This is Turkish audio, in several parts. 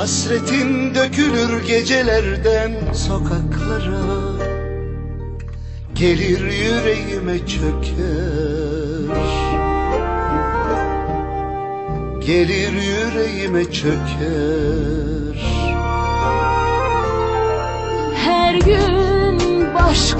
Hasretin dökülür gecelerden sokaklara. Gelir yüreğime çöker. Gelir yüreğime çöker. Her gün başka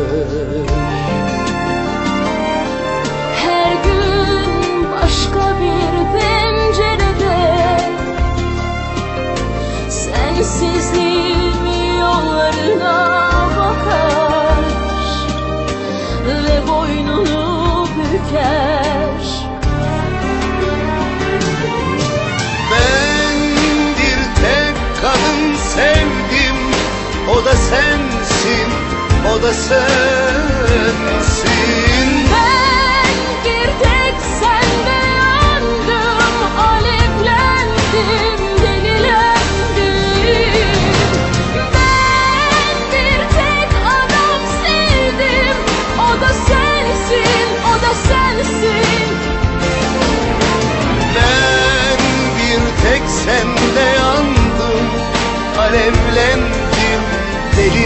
büker Ben bir tek kadın sevdim. O da sensin, o da sensin